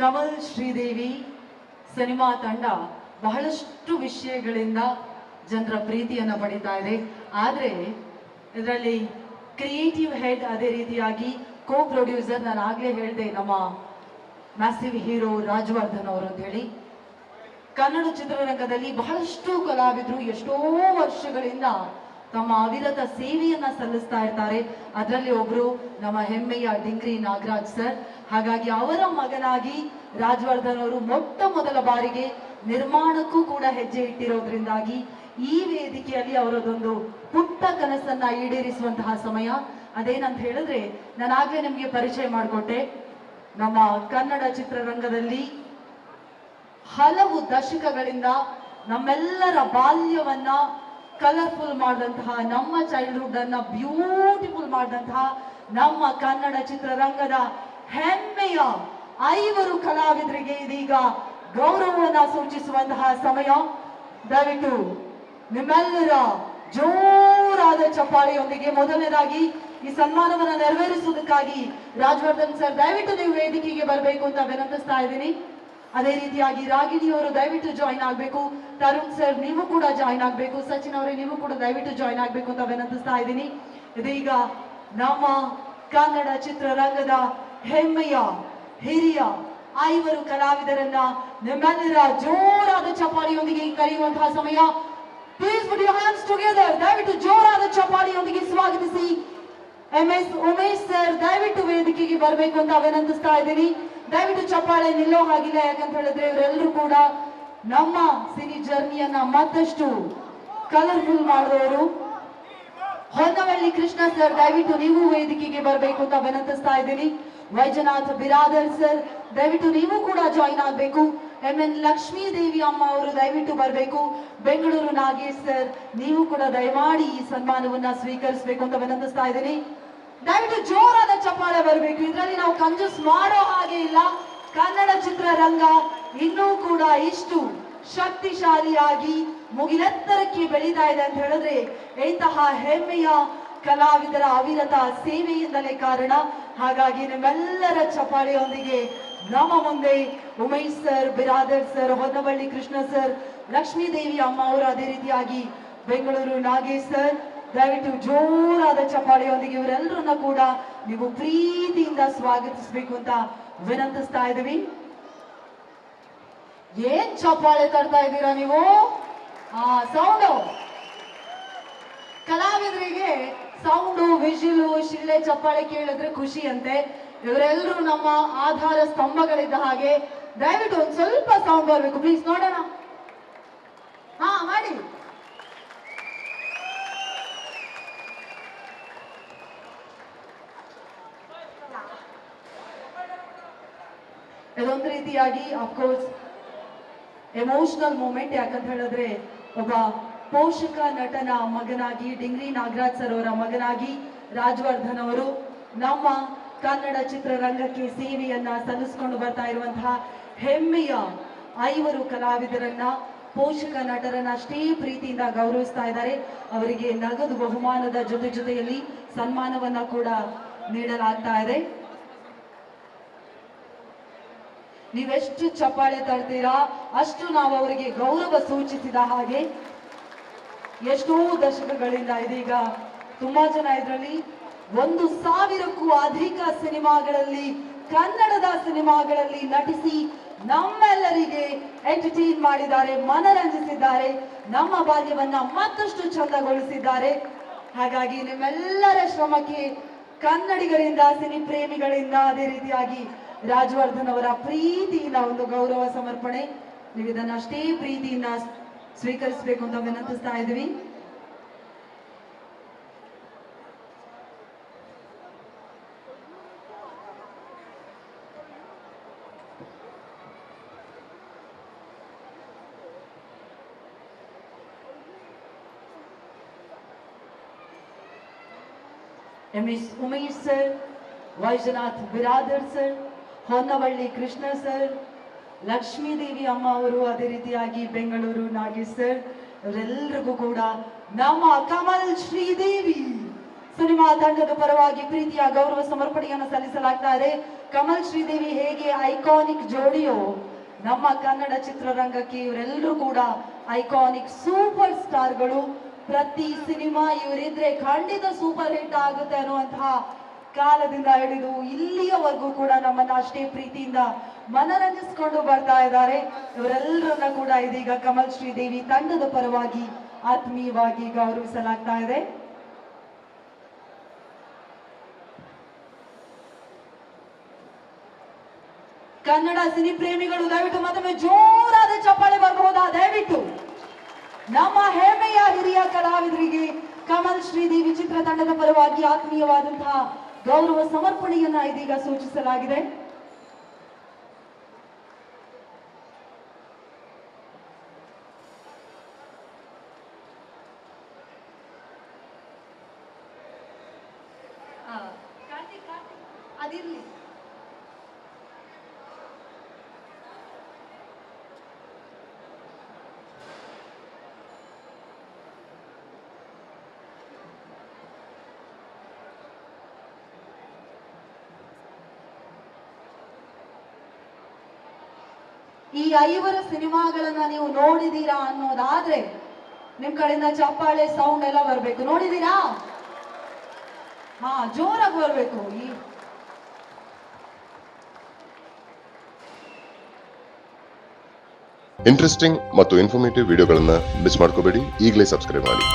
Kamal Sridevi cinema ತಂಡ ಬಹಳಷ್ಟು ವಿಷಯಗಳಿಂದ ಜನರ ಪ್ರೀತಿಯನ್ನು ಪಡಿತಾ ಇದೆ. ಆದರೆ ಇದರಲ್ಲಿ ಕ್ರಿಯೇಟಿವ್ ಹೆಡ್ ಅದೇ ರೀತಿಯಾಗಿ ಕೋ ಪ್ರೊಡ್ಯೂಸರ್ ನಾನು ಆಗಲೇ ಹೇಳಿದೆ ನಮ್ಮ ಮ್ಯಾಸಿವ್ ಹೀರೋ ರಾಜವರ್ಧನ್ ಅವರು ಅಂತ ಹೇಳಿ. ಕನ್ನಡ ಚಿತ್ರರಂಗದಲ್ಲಿ ಬಹಳಷ್ಟು ಕಲಾವಿದರು ಎಷ್ಟೋ ವರ್ಷಗಳಿಂದ ತಮ್ಮ ಅವಿರತ ಸೇವೆಯನ್ನ ಸಲ್ಲಿಸ್ತಾ ಇರ್ತಾರೆ. ಅದರಲ್ಲಿ ಒಬ್ರು ನಮ್ಮ ಹೆಮ್ಮೆಯ ಡಿಂಗ್ರಿ ನಾಗರಾಜ್ ಸರ್. ಹಾಗಾಗಿ ಅವರ ಮಗನಾಗಿ ರಾಜವರ್ಧನ್ ಅವರು ಮೊಟ್ಟ ಮೊದಲ ಬಾರಿಗೆ ನಿರ್ಮಾಣಕ್ಕೂ ಕೂಡ ಹೆಜ್ಜೆ ಇಟ್ಟಿರೋದ್ರಿಂದಾಗಿ ಈ ವೇದಿಕೆಯಲ್ಲಿ ಅವರದೊಂದು ಪುಟ್ಟ ಕನಸನ್ನ ಈಡೇರಿಸುವಂತಹ ಸಮಯ. ಅದೇನಂತ ಹೇಳಿದ್ರೆ, ನಾನು ಆಗ್ಲೇ ನಿಮ್ಗೆ ಪರಿಚಯ ಮಾಡಿಕೊಟ್ಟೆ. ನಮ್ಮ ಕನ್ನಡ ಚಿತ್ರರಂಗದಲ್ಲಿ ಹಲವು ದಶಕಗಳಿಂದ ನಮ್ಮೆಲ್ಲರ ಬಾಲ್ಯವನ್ನ ಕಲರ್ಫುಲ್ ಮಾಡಿದಂತಹ ನಮ್ಮ ಚೈಲ್ಡ್ಹುಡ್ ಅನ್ನ ಬ್ಯೂಟಿಫುಲ್ ಮಾಡಿದಂತಹ ನಮ್ಮ ಕನ್ನಡ ಚಿತ್ರರಂಗದ ಹೆಮ್ಮೆಯ ಐವರು ಕಲಾವಿದರಿಗೆ ಇದೀಗ ಗೌರವವನ್ನು ಸೂಚಿಸುವಂತಹ ಸಮಯ. ದಯವಿಟ್ಟು ನಿಮ್ಮೆಲ್ಲರ ಜೋರಾದ ಚಪ್ಪಾಳೆಯೊಂದಿಗೆ ಮೊದಲನೇದಾಗಿ ಈ ಸನ್ಮಾನವನ್ನು ನೆರವೇರಿಸುವುದಕ್ಕಾಗಿ ರಾಜವರ್ಧನ್ ಸರ್, ದಯವಿಟ್ಟು ನೀವು ವೇದಿಕೆಗೆ ಬರಬೇಕು ಅಂತ ವಿನಂತಿಸ್ತಾ ಇದ್ದೀನಿ. ಅದೇ ರೀತಿಯಾಗಿ ರಾಗಿಣಿ ಅವರು ದಯವಿಟ್ಟು ಜಾಯಿನ್ ಆಗಬೇಕು. ತರುಣ್ ಸರ್ ನೀವು ಕೂಡ ಜಾಯಿನ್ ಆಗಬೇಕು. ಸಚಿನ್ ಅವರೇ, ನೀವು ಕೂಡ ದಯವಿಟ್ಟು ಜಾಯಿನ್ ಆಗಬೇಕು ಅಂತ ವಿನಂತಿಸ್ತಾ ಇದ್ದೀನಿ. ಇದೀಗ ನಮ್ಮ ಕನ್ನಡ ಚಿತ್ರರಂಗದ ಹೆಮ್ಮೆಯ ಹಿರಿಯ ಐವರು ಕಲಾವಿದರನ್ನ ನಿಮ್ಮೆಲ್ಲರ ಜೋರಾದ ಚಪಾಳಿಯೊಂದಿಗೆ ಕರೆಯುವಂತಹ ಸಮಯ. Please put your hands together ದಯವಿಟ್ಟು ಜೋರಾದ ಚಪಾಳಿಯೊಂದಿಗೆ ಸ್ವಾಗತಿಸಿ. ಎಂ ಎಸ್ ಉಮೇಶ್ ಸರ್ ದಯವಿಟ್ಟು ವೇದಿಕೆಗೆ ಬರಬೇಕು ಅಂತ ವಿನಂತಿಸ್ತಾ ಇದ್ದೀನಿ. ದಯವಿಟ್ಟು ಚಪ್ಪಾಳೆ ನಿಲ್ಲೋ ಹಾಗಿಲ್ಲ, ಯಾಕಂತ ಹೇಳಿದ್ರೆ ಇವರೆಲ್ಲರೂ ಕೂಡ ನಮ್ಮ ಸಿನಿ ಜರ್ನಿಯನ್ನ ಮತ್ತಷ್ಟು ಕಲರ್ಫುಲ್ ಮಾಡಿದವರು ಹೊನ್ನವಳ್ಳಿ ಕೃಷ್ಣ ಸರ್ ದಯವಿಟ್ಟು ನೀವು ವೇದಿಕೆಗೆ ಬರಬೇಕು ಅಂತ ವಿನಂತಿಸ್ತಾ ಇದ್ದೀನಿ. ವೈಜನಾಥ್ ಬಿರಾದರ್ ಸರ್ ದಯವಿಟ್ಟು ನೀವು ಕೂಡ ಜಾಯಿನ್ ಆಗಬೇಕು. ಎಂ ಎನ್ ಲಕ್ಷ್ಮೀ ದೇವಿ ಅಮ್ಮ ಅವರು ದಯವಿಟ್ಟು ಬರಬೇಕು. ಬೆಂಗಳೂರು ನಾಗೇಶ್ ಸರ್ ನೀವು ಕೂಡ ದಯಮಾಡಿ ಈ ಸನ್ಮಾನವನ್ನ ಸ್ವೀಕರಿಸಬೇಕು ಅಂತ ವಿನಂತಿಸ್ತಾ ಇದ್ದೀನಿ. ದಯವಿಟ್ಟು ಜೋರಾದ ಚಪ್ಪಾಳೆ ಬರಬೇಕು. ಇದರಲ್ಲಿ ನಾವು ಕಂಜೂಸ್ ಮಾಡೋ ಹಾಗೆ ಇಲ್ಲ. ಕನ್ನಡ ಚಿತ್ರರಂಗ ಇನ್ನೂ ಕೂಡ ಇಷ್ಟು ಶಕ್ತಿಶಾಲಿಯಾಗಿ ಮುಗಿಲೆತ್ತರಕ್ಕೆ ಬೆಳೀತಾ ಇದೆ ಅಂತ ಹೇಳಿದ್ರೆ ಇಂತಹ ಹೆಮ್ಮೆಯ ಕಲಾವಿದರ ಅವಿರತ ಸೇವೆಯಿಂದಲೇ ಕಾರಣ. ಹಾಗಾಗಿ ನಿಮ್ಮೆಲ್ಲರ ಚಪ್ಪಾಳೆಯೊಂದಿಗೆ ನಮ್ಮ ಮುಂದೆ Umesh sir, Biradar sir, Honnavalli Krishna sir Lakshmi Devi ಅಮ್ಮ ಅವರು ಅದೇ ರೀತಿಯಾಗಿ ಬೆಂಗಳೂರು ನಾಗೇಶ್ ಸರ್ ದಯವಿಟ್ಟು ಜೋರಾದ ಚಪ್ಪಾಳಿಯೊಂದಿಗೆ ಇವರೆಲ್ಲರನ್ನ ಕೂಡ ನೀವು ಪ್ರೀತಿಯಿಂದ ಸ್ವಾಗತಿಸಬೇಕು ಅಂತ ವಿನಂತಿಸ್ತಾ ಇದ್ದೀವಿ. ಏನ್ ಚಪ್ಪಾಳೆ ತರ್ತಾ ಇದ್ದೀರಾ ನೀವು? ಆ ಸೌಂಡು ಕಲಾವಿದರಿಗೆ ಸೌಂಡು ವಿಜಿಲು ಶಿಳ್ಳೆ ಚಪ್ಪಾಳೆ ಕೇಳಿದ್ರೆ ಖುಷಿ ಅಂತೆ ಇವರೆಲ್ಲರೂ ನಮ್ಮ ಆಧಾರ ಸ್ತಂಭಗಳಿದ್ದ ಹಾಗೆ ದಯವಿಟ್ಟು ಒಂದ್ ಸ್ವಲ್ಪ ಸೌಂಡ್ ಬರ್ಬೇಕು. ಪ್ಲೀಸ್ ನೋಡೋಣ ಹಾ ಮಾಡಿ ಇದೊಂದು ರೀತಿಯಾಗಿ ಅಫ್ಕೋರ್ಸ್ ಎಮೋಷನಲ್ ಮೂಮೆಂಟ್ ಯಾಕಂತ ಹೇಳಿದ್ರೆ, ಒಬ್ಬ ಪೋಷಕ ನಟನ ಮಗನಾಗಿ, ಡಿಂಗ್ರಿ ನಾಗರಾಜ್ ಸರ್ ಅವರ ಮಗನಾಗಿ ರಾಜವರ್ಧನ್ ಅವರು ನಮ್ಮ ಕನ್ನಡ ಚಿತ್ರರಂಗಕ್ಕೆ ಸೇವೆಯನ್ನ ಸಲ್ಲಿಸಿಕೊಂಡು ಬರ್ತಾ ಇರುವಂತಹ ಹೆಮ್ಮೆಯ ಐವರು ಕಲಾವಿದರನ್ನ, ಪೋಷಕ ನಟರನ್ನ ಅಷ್ಟೇ ಪ್ರೀತಿಯಿಂದ ಗೌರವಿಸ್ತಾ ಇದ್ದಾರೆ. ಅವರಿಗೆ ನಗದು ಬಹುಮಾನದ ಜೊತೆ ಜೊತೆಯಲ್ಲಿ ಸನ್ಮಾನವನ್ನ ಕೂಡ ನೀಡಲಾಗ್ತಾ ಇದೆ. ನೀವೆಷ್ಟು ಚಪ್ಪಾಳೆ ತರ್ತೀರಾ, ಅಷ್ಟು ನಾವು ಅವರಿಗೆ ಗೌರವ ಸೂಚಿಸಿದ ಹಾಗೆ ಎಷ್ಟೋ ದಶಕಗಳಿಂದ ಇದೀಗ ತುಂಬಾ ಜನ ಇದರಲ್ಲಿ. ಒಂದು ಸಾವಿರಕ್ಕೂ ಅಧಿಕ ಸಿನಿಮಾಗಳಲ್ಲಿ, ಕನ್ನಡದ ಸಿನಿಮಾಗಳಲ್ಲಿ ನಟಿಸಿ ನಮ್ಮೆಲ್ಲರಿಗೆ ಎಂಟರ್ಟೈನ್ ಮಾಡಿದ್ದಾರೆ, ಮನರಂಜಿಸಿದ್ದಾರೆ, ನಮ್ಮ ಬಾಲ್ಯವನ್ನ ಮತ್ತಷ್ಟು ಚಂದಗೊಳಿಸಿದ್ದಾರೆ. ಹಾಗಾಗಿ ನಿಮ್ಮೆಲ್ಲರ ಶ್ರಮಕ್ಕೆ ಕನ್ನಡಿಗರಿಂದ ಸಿನಿ ಪ್ರೇಮಿಗಳಿಂದ ಅದೇ ರೀತಿಯಾಗಿ ರಾಜವರ್ಧನ್ ಅವರ ಪ್ರೀತಿಯಿಂದ ಒಂದು ಗೌರವ ಸಮರ್ಪಣೆ. ನೀವು ಇದನ್ನ ಅಷ್ಟೇ ಪ್ರೀತಿಯಿಂದ ಸ್ವೀಕರಿಸಬೇಕು ಅಂತ ವಿನಂತಿಸ್ತಾ ಇದ್ದೀವಿ. Umesh sir, Vaijnath Biradar sir Honnavalli Krishna sir Lakshmidevi ಅಮ್ಮ ಅವರು ಅದೇ ರೀತಿಯಾಗಿ ಬೆಂಗಳೂರು, ನಾಗೇಶ್ ಸರ್ ಇವರೆಲ್ಲರಿಗೂ ಕೂಡ ನಮ್ಮ ಕಮಲ್ ಶ್ರೀದೇವಿ ಸಿನಿಮಾ ತಂಡದ ಪರವಾಗಿ ಪ್ರೀತಿಯ ಗೌರವ ಸಮರ್ಪಣೆಯನ್ನು ಸಲ್ಲಿಸಲಾಗ್ತಾರೆ. ಕಮಲ್ ಶ್ರೀದೇವಿ ಹೇಗೆ ಐಕಾನಿಕ್ ಜೋಡಿಯೋ, ನಮ್ಮ ಕನ್ನಡ ಚಿತ್ರರಂಗಕ್ಕೆ ಇವರೆಲ್ಲರೂ ಕೂಡ ಐಕಾನಿಕ್ ಸೂಪರ್ ಸ್ಟಾರ್ಗಳು. ಪ್ರತಿ ಸಿನಿಮಾ ಇವರಿದ್ರೆ ಖಂಡಿತ ಸೂಪರ್ ಹಿಟ್ ಆಗುತ್ತೆ ಅನ್ನುವಂತಹ ಕಾಲದಿಂದ ಹಿಡಿದು ಇಲ್ಲಿಯವರೆಗೂ ಕೂಡ ನಮ್ಮನ್ನ ಅಷ್ಟೇ ಪ್ರೀತಿಯಿಂದ ಮನರಂಜಿಸಿಕೊಂಡು ಬರ್ತಾ ಇದ್ದಾರೆ. ಇವರೆಲ್ಲರನ್ನ ಕೂಡ ಇದೀಗ ಕಮಲ್ ಶ್ರೀದೇವಿ ತಂಡದ ಪರವಾಗಿ ಆತ್ಮೀಯವಾಗಿ ಗೌರವಿಸಲಾಗ್ತಾ ಇದೆ. ಕನ್ನಡ ಸಿನಿ ಪ್ರೇಮಿಗಳು ದಯವಿಟ್ಟು ಮತ್ತೊಮ್ಮೆ ಜೋರಾದ ಚಪ್ಪಾಳೆ ಬರಬಹುದಾ? ದಯವಿಟ್ಟು. ನಮ್ಮ ಹೆಮ್ಮೆಯ ಹಿರಿಯ ಕಲಾವಿದರಿಗೆ ಕಮಲ್ ಶ್ರೀದೇವಿ ಚಿತ್ರತಂಡದ ಪರವಾಗಿ ಆತ್ಮೀಯವಾದಂತಹ ಗೌರವ ಸಮರ್ಪಣೆಯನ್ನ ಇದೀಗ ಸೂಚಿಸಲಾಗಿದೆ. ಅದಿರ್ಲಿ. ಈ ಐವರ ಸಿನಿಮಾಗಳನ್ನ ನೀವು ನೋಡಿದೀರಾ ಅನ್ನೋದಾದ್ರೆ ನಿಮ್ ಕಡೆಯಿಂದ ಚಪ್ಪಾಳೆ ಸೌಂಡ್ ಎಲ್ಲ ಬರ್ಬೇಕು. ನೋಡಿದೀರಾ? ಹಾ, ಜೋರಾಗಿ ಬರ್ಬೇಕು. ಈ ಇಂಟ್ರೆಸ್ಟಿಂಗ್ ಮತ್ತು ಇನ್ಫಾರ್ಮೇಟಿವ್ ವಿಡಿಯೋಗಳನ್ನ ಮಿಸ್ ಮಾಡ್ಕೋಬೇಡಿ. ಈಗಲೇ ಸಬ್ಸ್ಕ್ರೈಬ್ ಮಾಡಿ.